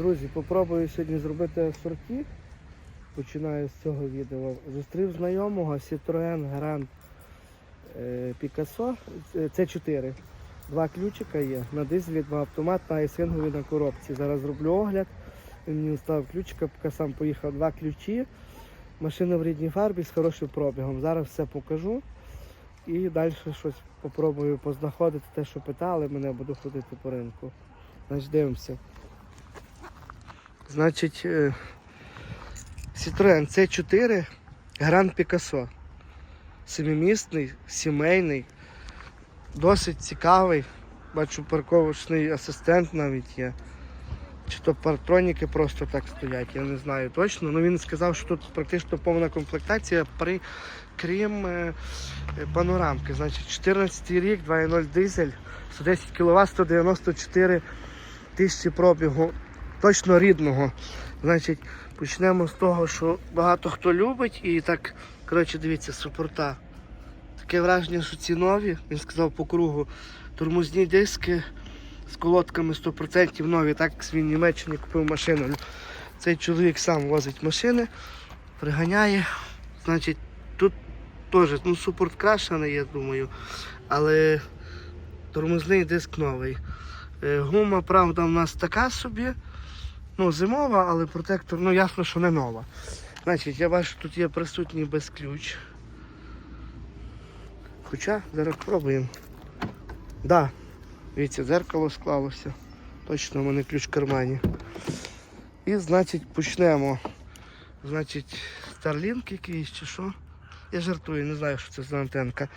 Друзі, попробую сьогодні зробити сорти. Починаю з цього відео. Зустрів знайомого Citroen Grand е, Picasso C4. Два ключика є. На дизелі, два автомат на айсингові на коробці. Зараз зроблю огляд. Він мені ставив ключика, поки сам поїхав. Два ключі. Машина в рідній фарбі з хорошим пробігом. Зараз все покажу. І далі щось попробую познаходити те, що питали, мене буду ходити по ринку. Значить, дивимося. Значить, е, Citroen C4 Grand Picasso. Семимісний, сімейний, досить цікавий. Бачу, парковочний асистент навіть є. Чи то партроніки просто так стоять, я не знаю точно. Ну він сказав, що тут практично повна комплектація, при, крім е, панорамки. Значить, 14 рік, 2.0 дизель, 110 кВт, 194 тисячі пробігу. Точно рідного. Значить, почнемо з того, що багато хто любить і так, коротше, дивіться, супорта. Таке враження, що ці нові, він сказав по кругу, тормозні диски з колодками 100% нові, так він в Німеччині купив машину. Цей чоловік сам возить машини, приганяє. Значить, тут теж ну, супорт крашений, я думаю, але тормозний диск новий. Е, Гума, правда, у нас така собі. Ну, зимова, але протектор, ну ясно, що не нова. Значить, я бачу, тут є присутній безключ. Хоча зараз пробуємо. Да, дивіться, дзеркало склалося. Точно в мене ключ в кармані. І значить почнемо. Значить, Starlink якийсь чи що. Я жартую, не знаю, що це за антенка.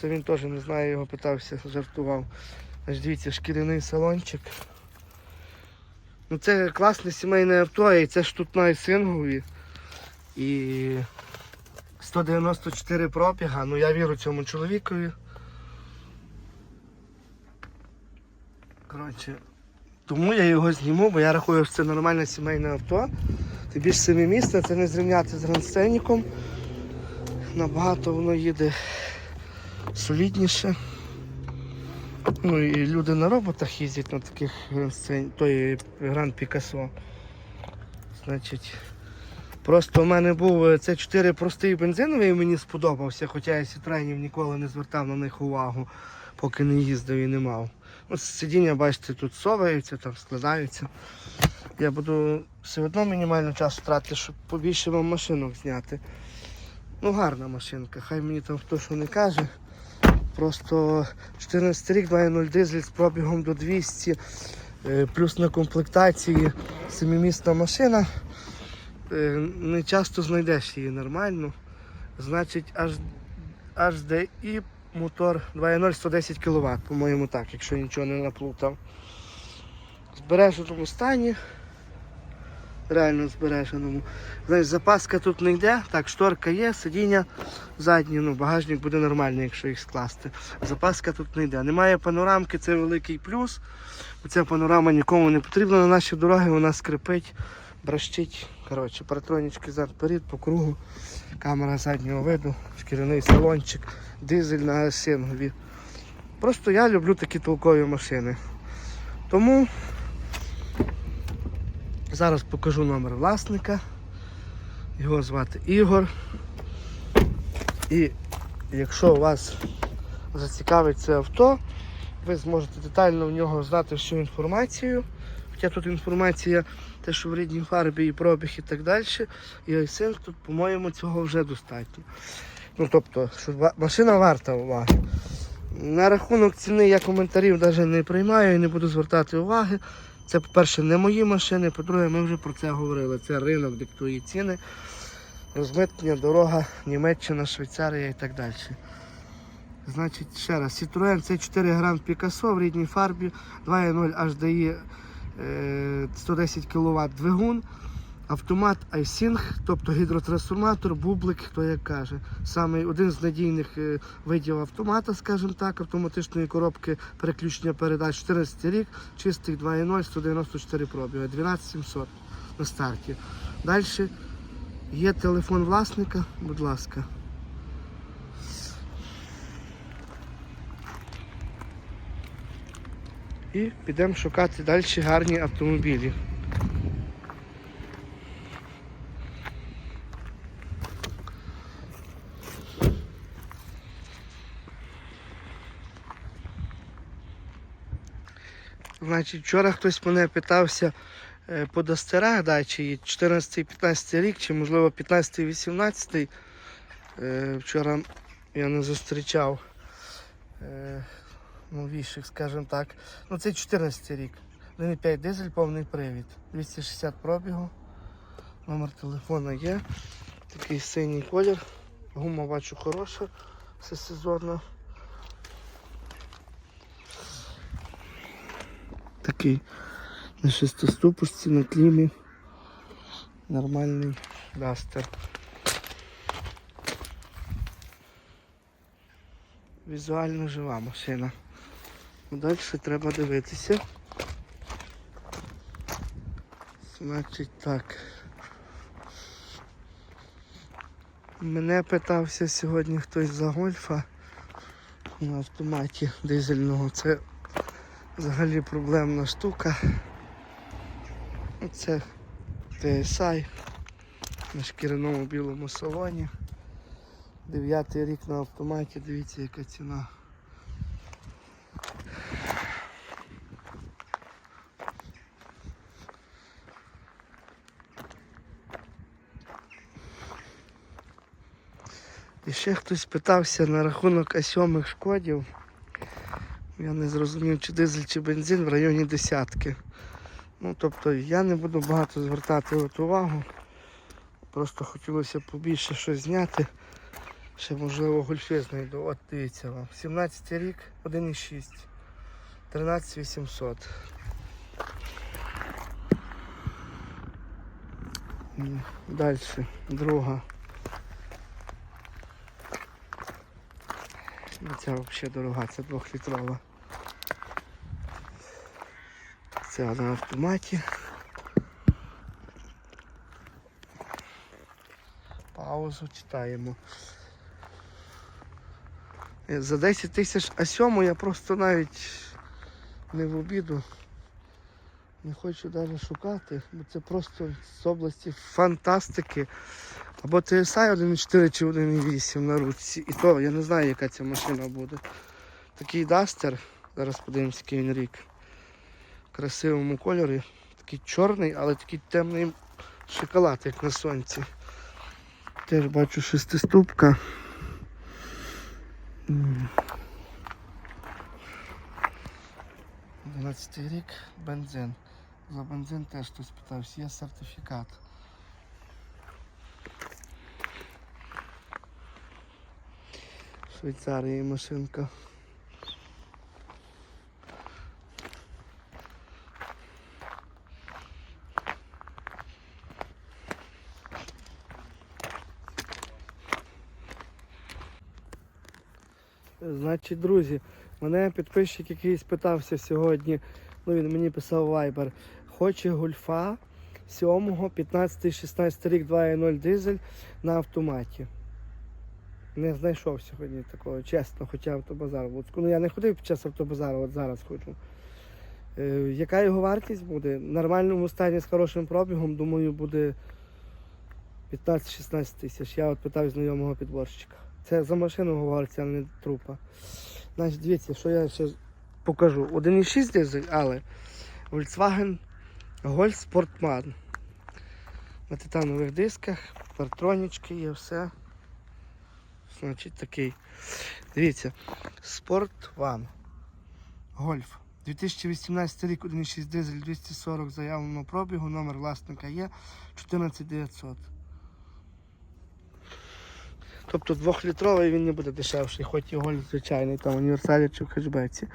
Це він теж не знає, його питався, жартував. Значить, дивіться, шкіряний салончик. Ну це класне сімейне авто, і це ж тут на сингові. І 194 пробіга. Ну я вірю цьому чоловікові. Коротше, тому я його зніму, бо я рахую, що це нормальне сімейне авто. Тим більш семимісне, це не зрівняти з грандсценіком. Набагато воно їде солідніше. Ну і люди на роботах їздять на таких гранд-сцен- той Гранд Пікасо. Значить, просто в мене був е, це 4 простий бензиновий, мені сподобався, хоча я сітренів ніколи не звертав на них увагу, поки не їздив і не мав. Ось сидіння, бачите, тут соваються, там складаються. Я буду все одно мінімально часу тратити, щоб побільше вам машинок зняти. Ну, гарна машинка, хай мені там хто що не каже. Просто 14 рік 2.0 дизель з пробігом до 200, е, плюс на комплектації семимісна машина. Е, Не часто знайдеш її нормально. Значить, HDI мотор 2.0 110 кВт, по-моєму так, якщо нічого не наплутав. В збереженому стані. Реально збереженому. Знаєш, запаска тут не йде, так, шторка є, сидіння задні, ну, багажник буде нормальний, якщо їх скласти. Запаска тут не йде. Немає панорамки, це великий плюс. Ця панорама нікому не потрібна на наші дороги, вона скрипить, бращить. Коротше, паратронічки зад перед по кругу, камера заднього виду, шкіряний салончик, дизель на сингові. Просто я люблю такі толкові машини. Тому зараз покажу номер власника. Його звати Ігор. І якщо вас зацікавить це авто, ви зможете детально в нього знати всю інформацію. Хоча тут інформація, те, що в рідній фарбі і пробіг і так далі. І ось тут, по-моєму, цього вже достатньо. Ну тобто, що машина варта уваги. На рахунок ціни я коментарів навіть не приймаю і не буду звертати уваги. Це, по-перше, не мої машини, по-друге, ми вже про це говорили. Це ринок диктує ціни розмитнення, дорога, Німеччина, Швейцарія і так далі. Значить, ще раз, Citroen це 4 Grand Picasso в рідній фарбі, 2.0 HDI е, 110 кВт двигун, автомат iSync, тобто гідротрансформатор, бублик, хто як каже. Саме один з надійних е, видів автомата, скажімо так, автоматичної коробки переключення передач 14 рік, чистий 2.0, 194 пробіга, 12700 на старті. Далі Є телефон власника, будь ласка. І підемо шукати далі гарні автомобілі. Значить, вчора хтось мене питався е, по дастерах, да, чи 14-15 рік, чи можливо 15-18. Е, Вчора я не зустрічав е, новіших, скажімо так. Ну це 14 рік. 1,5 дизель, повний привід. 260 пробігу. Номер телефона є. Такий синій колір. Гума бачу хороша, все Такий на шестиступочці, на клімі. Нормальний дастер. Візуально жива машина. Далі треба дивитися. Значить так. Мене питався сьогодні хтось за гольфа на автоматі дизельного. Це взагалі проблемна штука. Це TSI на шкіряному білому салоні. Дев'ятий рік на автоматі, дивіться яка ціна. І ще хтось питався на рахунок А7 шкодів. Я не зрозумів, чи дизель, чи бензин в районі десятки. Ну, тобто я не буду багато звертати от увагу. Просто хотілося побільше щось зняти. Ще можливо гольфи знайду. От дивіться вам. 17 рік, 1,6. 13800. Далі, друга. Ця взагалі дорога, це двохлітрова. Це на автоматі. Паузу читаємо. Е, За 10 тисяч а сьому я просто навіть не в обіду. Не хочу навіть шукати, бо це просто з області фантастики. Або TSI 1.4 чи 1.8 на ручці. І то я не знаю, яка ця машина буде. Такий дастер, зараз подивимось, який він рік. Красивому кольорі. Такий чорний, але такий темний шоколад, як на сонці. Теж бачу шестиступка. 12 рік, бензин. За бензин теж хтось питався, є сертифікат. Швейцарії машинка. Значить, друзі, мене підписчик якийсь питався сьогодні, ну він мені писав Viber, хоче гольфа 7, 15, 16 рік 2.0 дизель на автоматі. Не знайшов сьогодні такого, чесно, хоча автобазар. Ну я не ходив під час автобазару, от зараз ходжу. Е, яка його вартість буде? В нормальному стані з хорошим пробігом, думаю, буде 15-16 тисяч. Я от питав знайомого підборщика. Це за машину говориться, а не трупа. Значить, дивіться, що я ще покажу. 1,6 дизель, але Volkswagen Golf Sportman. На титанових дисках, партронічки є все. Значить такий. Дивіться. Sport One. Гольф. 2018 рік 1,6 дизель 240 заявленого пробігу, номер власника є 14900. Тобто двохлітровий він не буде дешевший, хоч гольф звичайний, там універсалі чи в хетчбеці.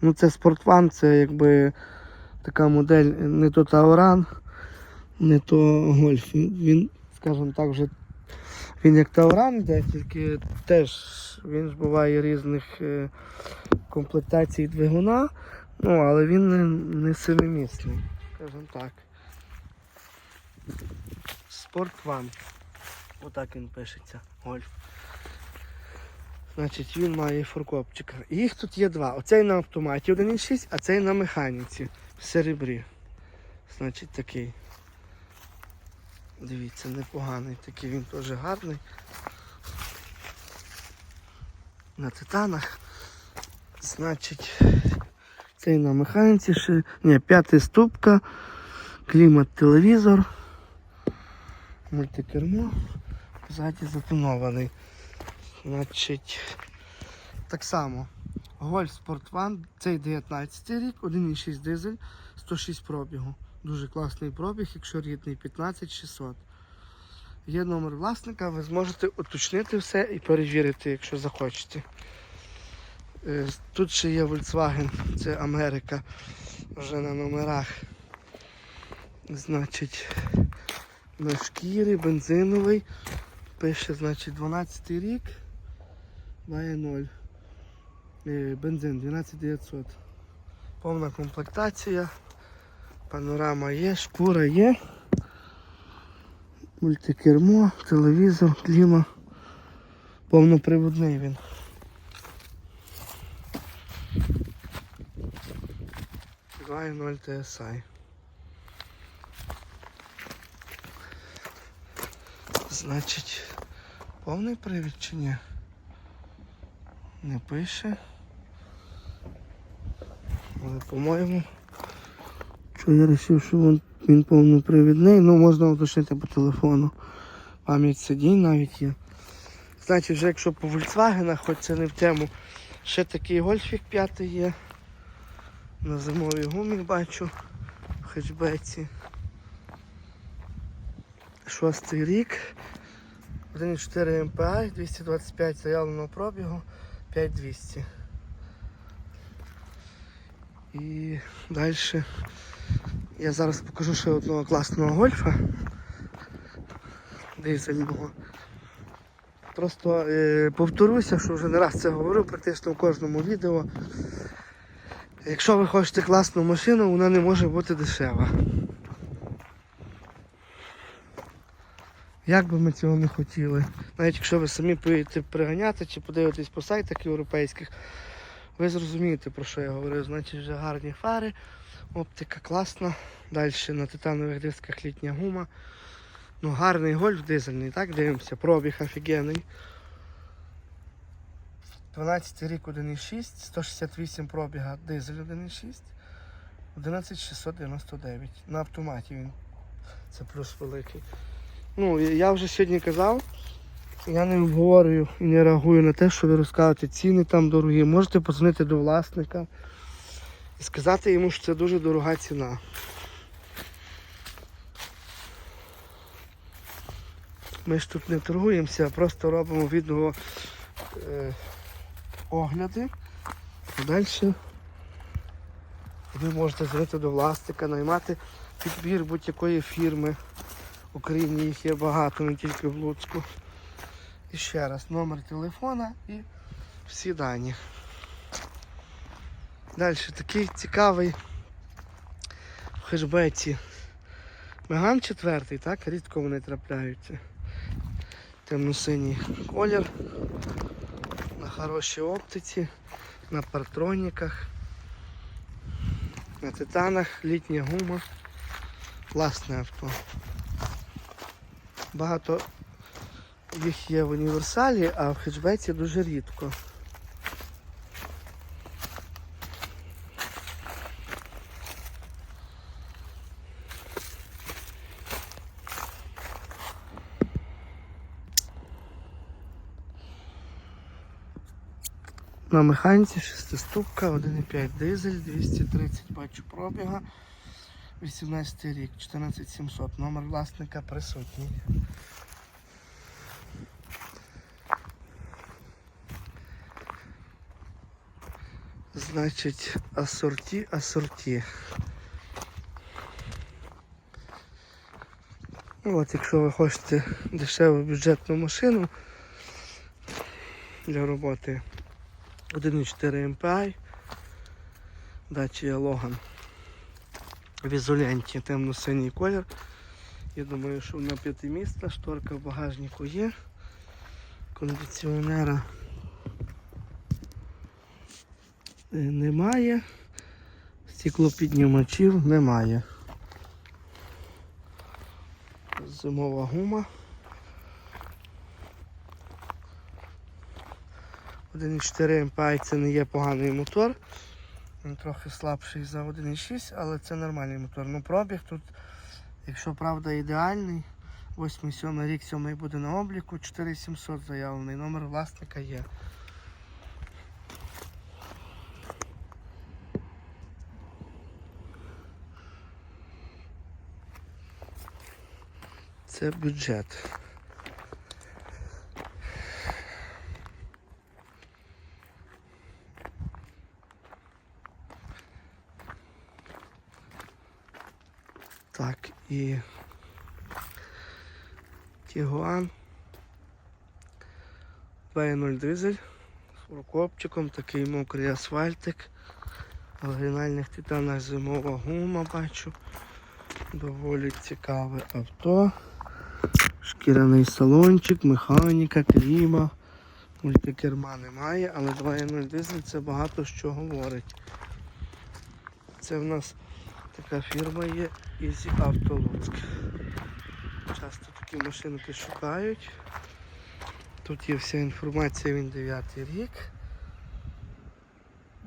Ну це One, це якби така модель не то Тауран, не то гольф. Він, скажімо так, вже він як Тауран йде, тільки теж він ж буває різних е, комплектацій двигуна, ну, але він не, не семимісний, скажімо так. One. Отак він пишеться, гольф. Значить, він має форкопчика. Їх тут є два. Оцей на автоматі 1.6, а цей на механіці в серебрі. Значить такий. Дивіться, непоганий такий, він теж гарний. На титанах. Значить, Цей на механіці ще. Ні, п'ята ступка, клімат телевізор, мультикермо, ззаді затонований. Значить, так само. Sport One, цей 19 рік, 1,6 дизель, 106 пробігу. Дуже класний пробіг, якщо рідний 15600. Є номер власника, ви зможете уточнити все і перевірити, якщо захочете. Е, Тут ще є Volkswagen, це Америка, вже на номерах. Значить, на шкірі, бензиновий. Пише, значить, 12 рік. Має 0. Е, Бензин 12900. Повна комплектація. Панорама є, шкура є. Мультикермо, телевізор, кліма. Повноприводний він. Гай 0 TSI. Значить, повний привід чи ні? Не пише. Але по-моєму. Що я вирішив, що він, він повнопривідний, ну можна уточнити по телефону. Пам'ять сидінь навіть є. Значить, вже якщо по Volkswagen, хоч це не в тему, ще такий гольфік п'ятий є. На зимовій гумі бачу в хетчбеці. Шостий рік. 1,4 MPI, 225 заявленого пробігу, 5200. І далі я зараз покажу ще одного класного гольфа. Дизельного. Просто е, повторюся, що вже не раз це говорив практично в кожному відео. Якщо ви хочете класну машину, вона не може бути дешева. Як би ми цього не хотіли. Навіть якщо ви самі поїдете приганяти чи подивитесь по сайтах європейських, ви зрозумієте про що я говорю. Значить вже гарні фари, оптика класна. Далі на титанових дисках літня гума. Ну гарний гольф дизельний, так дивимося, пробіг офігенний. 12 рік 1,6, 168 пробіга дизель 1,6, 11699. На автоматі він. Це плюс великий. Ну, я вже сьогодні казав, я не обговорюю і не реагую на те, що ви розказуєте, ціни там дорогі. Можете подзвонити до власника і сказати йому, що це дуже дорога ціна. Ми ж тут не торгуємося, а просто робимо відео е, огляди. Далі ви можете дзвонити до власника, наймати підбір будь-якої фірми. Україні їх є багато, не тільки в Луцьку. І ще раз, номер телефона і всі дані. Далі такий цікавий в хешбеці. Меган четвертий, так? Рідко вони трапляються. Темно-синій колір. На хорошій оптиці, на партроніках, на титанах, літня гума. Класне авто. Багато їх є в універсалі, а в хетчбеці дуже рідко. На механіці шестиступка, 1,5 дизель, 230 бачу пробіга. 18 рік, 14700. Номер власника присутній. Значить, асорті, асорті. Ну, от якщо ви хочете дешеву бюджетну машину для роботи 1,4 MPI, Dacia Logan в ізоленті темно-синій колір. Я думаю, що вона п'ятимісна, шторка в багажнику є, кондиціонера немає, стеклопіднімачів немає. Зимова гума. 1,4 MPI це не є поганий мотор. Він трохи слабший за 1,6, але це нормальний мотор. Ну пробіг тут, якщо правда ідеальний, 8-7 рік 7 буде на обліку, 4700 заявлений, номер власника є. Це бюджет. Так, і Тігуан 2.0 дизель з прокопчиком, такий мокрий асфальтик. В оригінальних титанах зимова гума бачу. Доволі цікаве авто. Шкіряний салончик, механіка, кліма. Мультикерма немає, але 2.0 дизель це багато що говорить. Це в нас така фірма є Easy Auto Луцьк. Часто такі машинки шукають. Тут є вся інформація, він 9 рік.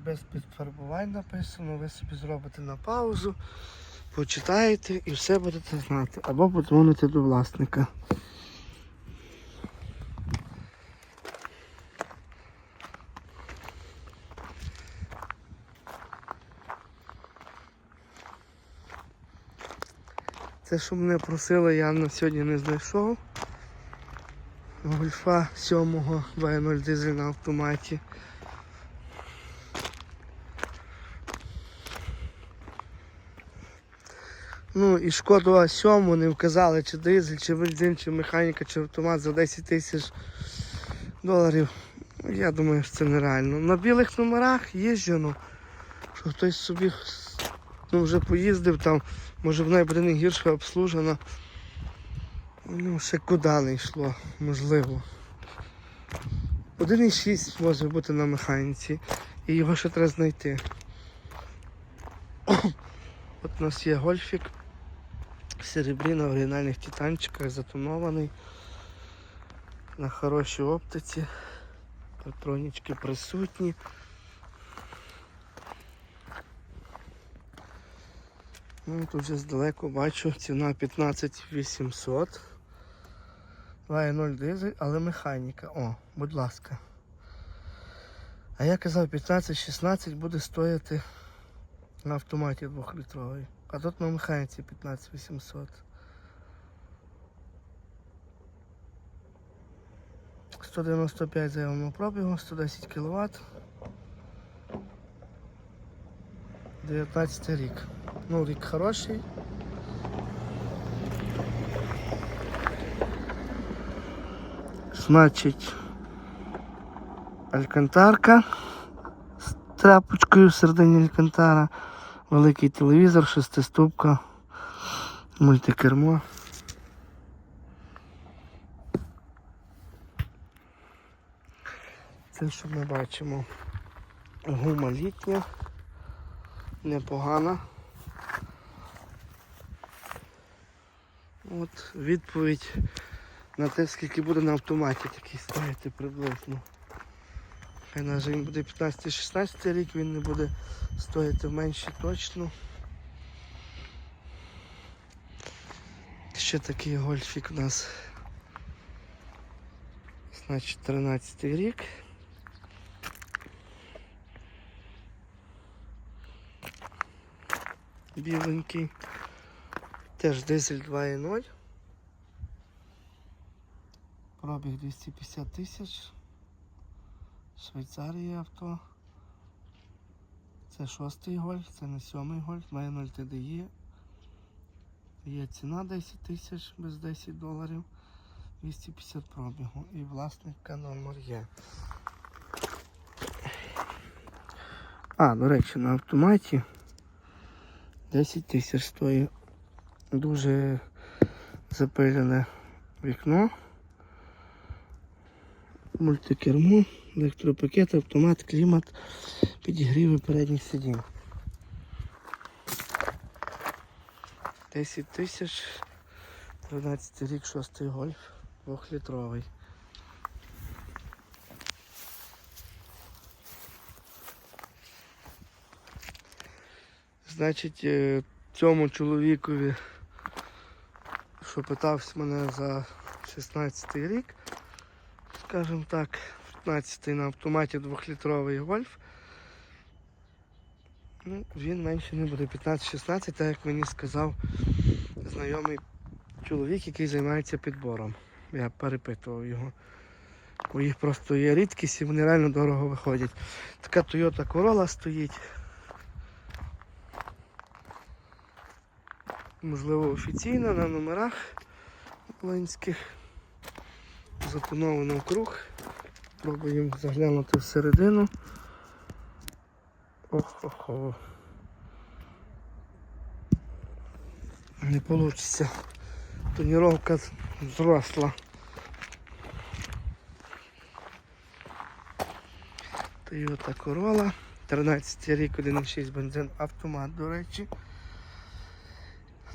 Без підфарбувань написано, ви собі зробите на паузу, почитаєте і все будете знати. Або подзвоните до власника. Це, що мене просили, я на сьогодні не знайшов. Гольфа 7 2.0 дизель на автоматі. Ну і шкоду А7 не вказали, чи дизель, чи бензин, чи механіка, чи автомат за 10 тисяч доларів. Я думаю, що це нереально. На білих номерах їжджено, що хтось собі ну, вже поїздив там, може в буде гірше обслужена. Ну, ще куди не йшло, можливо. 1,6 може бути на механіці. І його ще треба знайти. От у нас є гольфік. Серебрі на оригінальних титанчиках затонований. На хорошій оптиці. Електронічки присутні. Ну, тут вже здалеку бачу ціна 15800. 2.0 дизель, але механіка. О, будь ласка. А я казав 15-16 буде стояти на автоматі 2-літровий. А тут на механіці 15800. 195 заявленого пробігу, 110 кВт. 19 рік. Ну, рік хороший. Значить, алькантарка з тряпочкою всередині алькантара, великий телевізор, шестиступка, мультикермо. Це що ми бачимо? Гума літня, непогана. От відповідь на те, скільки буде на автоматі такий стояти приблизно. Хай навіть він буде 15-16 рік, він не буде стояти менше точно. Ще такий гольфік у нас. Значить 13 рік. Біленький. Теж дизель 2.0. Пробіг 250 тисяч. Швейцарія авто. Це шостий гольф, це не сьомий гольф, 2.0 TDI. Є ціна 10 тисяч без 10 доларів. 250 пробігу. І власника номер є. А, до речі, на автоматі 10 тисяч стоїть дуже запилене вікно. Мультикермо, електропакет, автомат, клімат, підігріви передніх сидінь. 10 тисяч, 12 рік, 6 гольф, 2-літровий. Значить, е, цьому чоловікові, що питався мене за 16 рік, скажімо так, 15-й на автоматі 2-літровий гольф. Ну, він менше не буде 15-16, так як мені сказав знайомий чоловік, який займається підбором. Я перепитував його. Бо їх просто є рідкість і вони реально дорого виходять. Така Toyota Corolla стоїть. Можливо, офіційно на номерах волинських. Затоновано в круг. Пробуємо заглянути всередину. Ох-хо-хо. Не вийде. Тоніровка зросла. Toyota Corolla. 13 рік, 1,6 бензин автомат, до речі.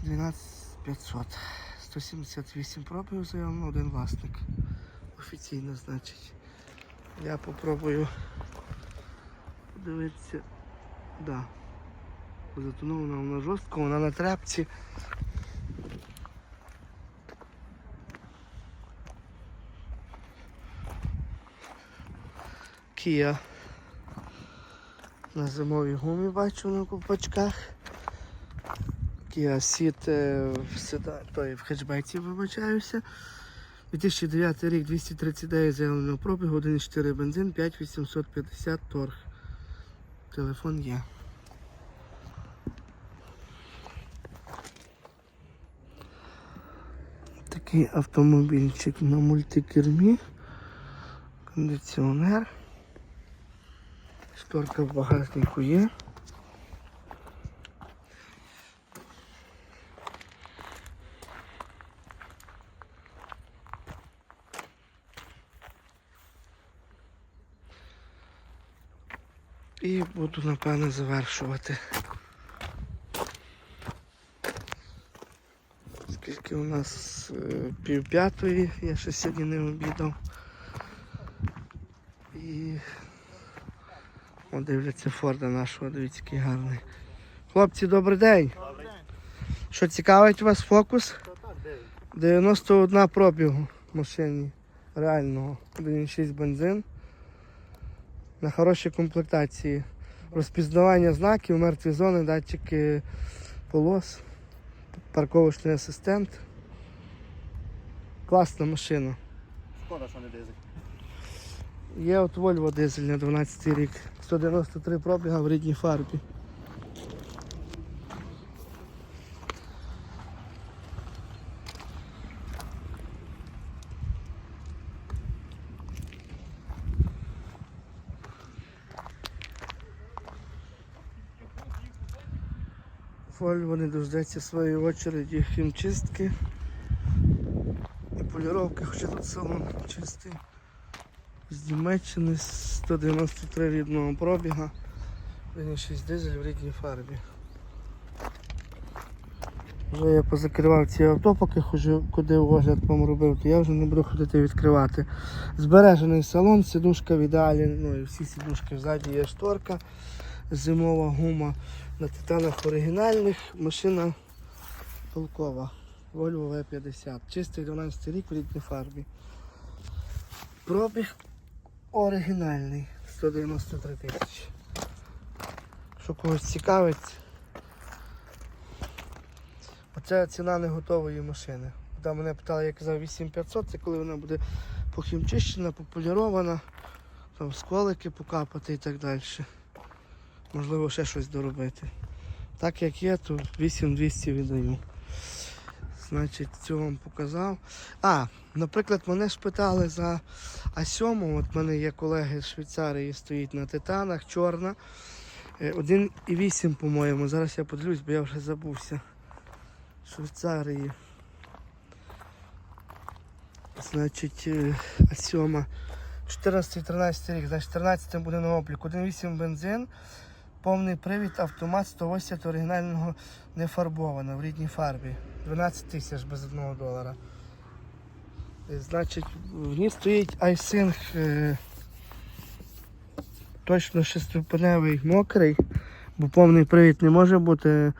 12500. 178 пробів заявлено, один власник. Офіційно, значить. Я попробую подивитися. Да. Затонована вона жорстко, вона на тряпці. Kia. На зимовій гумі бачу на купачках. Kia Ceed е, в седа... той, в хетчбеці вибачаюся. 2009 рік 239 заявленого пробігу, 1,4 бензин, 5850 торг. Телефон є. Такий автомобільчик на мультикермі. Кондиціонер. Шторка в багажнику є. І буду напевно завершувати. Скільки у нас е, пів п'ятої, я ще сьогодні не обідав. І О, дивляться Форда нашого, дивіться, який гарний. Хлопці, добрий день. Добрий день. Що цікавить вас фокус? 91 пробігу машині реального. 1,6 бензин. На хорошій комплектації. Розпізнавання знаків, мертві зони, датчики полос, парковочний асистент. Класна машина. Шкода, що не дизель. Є от Volvo дизель на 12 рік. 193 пробіга в рідній фарбі. Volvo не дождеться своєї очереді хімчистки і поліровки, хоча тут салон чистий. З Німеччини 193 рідного пробіга. 1,6 дизель в рідній фарбі. Вже я позакривав ці авто, поки хожу, куди огляд вам робив, то я вже не буду ходити відкривати. Збережений салон, сідушка в ідеалі, ну і всі сідушки ззаді є шторка, зимова гума на титанах оригінальних, машина толкова. Volvo V50. Чистий 12 рік в рідній фарбі. Пробіг оригінальний 193 тисячі. Що когось цікавить. Оце ціна не готової машини. Там мене питали, я казав 8500, це коли вона буде похімчищена, пополірована, там сколики покапати і так далі. Можливо, ще щось доробити. Так як є, то 8200 віддаю. Значить, цю вам показав. А, наприклад, мене ж питали за А7. От в мене є колеги з Швейцарії, стоїть на титанах, чорна. Е, 1,8, по-моєму. Зараз я подивлюсь, бо я вже забувся. Швейцарії. Значить, е, А7. 14-13 рік, значить 14 буде на обліку. 1,8 бензин, повний привід, автомат 180 оригінального не фарбовано в рідній фарбі. 12 тисяч без 1 долара. Е, Значить, в ній стоїть айсинг е, точно шестипеневий мокрий, Бо повний привід не може бути.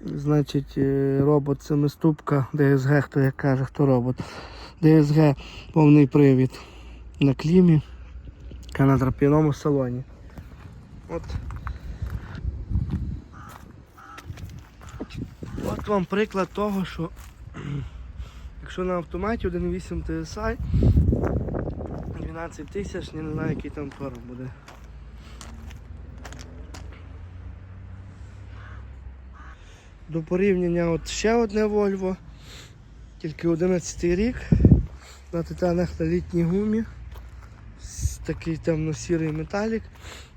Значить, е, робот семиступка, DSG, хто як каже, хто робот. DSG повний привід на клімі, а на драп'яному салоні. От. От вам приклад того, що якщо на автоматі 1.8 TSI 12 тисяч, не знаю, який там торг буде. До порівняння от ще одне Volvo, тільки 11 рік, на титанах на літній гумі. Такий темно-сірий металік.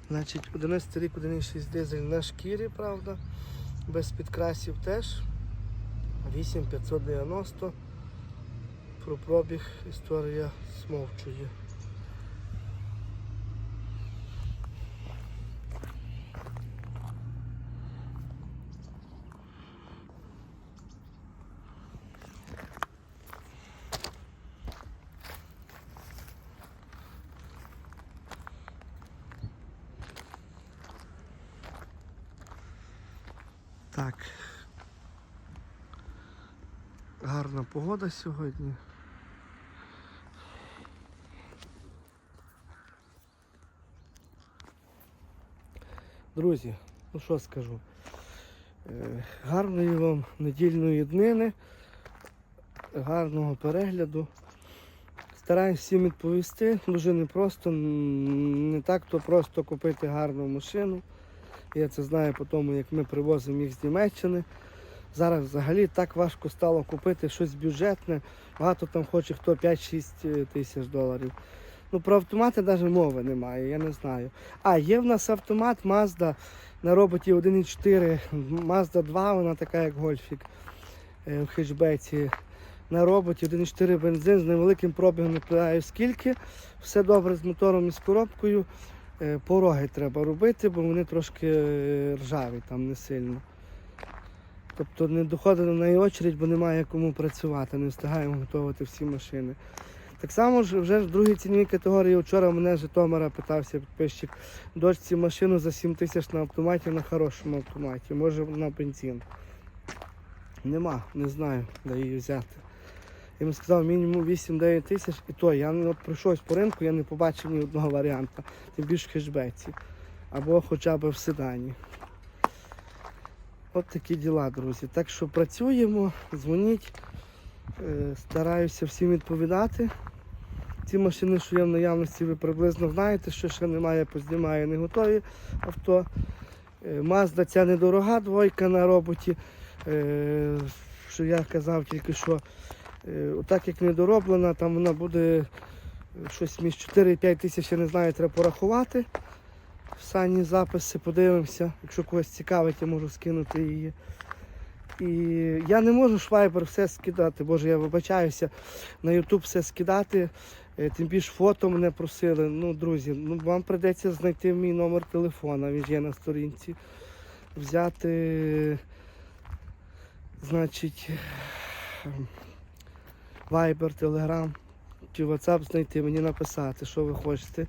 Значить, 11 рік 1,6 дизель на шкірі, правда. Без підкрасів теж. 8590. Про пробіг історія смовчує. Так. Гарна погода сьогодні. Друзі, ну що скажу. Е, Гарної вам недільної днини, гарного перегляду. Стараюсь всім відповісти. Дуже непросто, не так то просто купити гарну машину. Я це знаю по тому, як ми привозимо їх з Німеччини. Зараз взагалі так важко стало купити щось бюджетне. Багато там хоче хто 5-6 тисяч доларів. Ну про автомати навіть мови немає, я не знаю. А, є в нас автомат Mazda на роботі 1.4, Mazda 2, вона така як гольфік е, в хетчбеці. На роботі 1.4 бензин з невеликим пробігом не пам'ятаю скільки. Все добре з мотором і з коробкою. Е, Пороги треба робити, бо вони трошки е, ржаві там не сильно. Тобто не доходить на неї очередь, бо немає кому працювати, не встигаємо готувати всі машини. Так само ж вже в другій ціновій категорії вчора мене Житомира питався підписчик, дочці машину за 7 тисяч на автоматі на хорошому автоматі, може на бензин. Нема, не знаю, де її взяти. Я йому сказав мінімум 8-9 тисяч, і то я от по ринку, я не побачив ні одного варіанта, тим більше в хешбеці. Або хоча б в седані. От такі діла, друзі. Так що працюємо, дзвоніть, е, стараюся всім відповідати. Ці машини, що є в наявності, ви приблизно знаєте, що ще немає, познімаю, не готові авто. Е, Mazda ця недорога, двойка на роботі. Е, Що я казав тільки що, отак як недороблена, там вона буде щось між 4-5 тисяч, я не знаю, треба порахувати. В сані записи, подивимося. Якщо когось цікавить, я можу скинути її. І я не можу швайбер все скидати, боже, я вибачаюся, на YouTube все скидати. Е, Тим більше фото мене просили. Ну, друзі, ну вам прийдеться знайти мій номер телефона, він є на сторінці. Взяти, значить, Viber, Telegram чи WhatsApp знайти, мені написати, що ви хочете.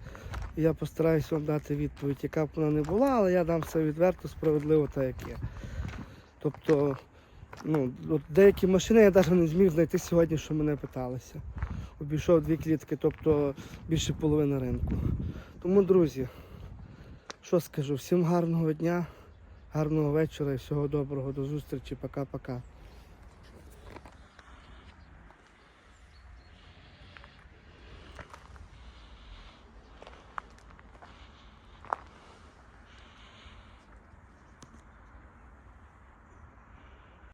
Я постараюсь вам дати відповідь, яка б вона не була, але я дам все відверто, справедливо так, як є. Тобто, ну, от деякі машини я навіть не зміг знайти сьогодні, що мене питалися. Обійшов дві клітки, тобто більше половини ринку. Тому, друзі, що скажу, всім гарного дня, гарного вечора і всього доброго, до зустрічі, пока-пока.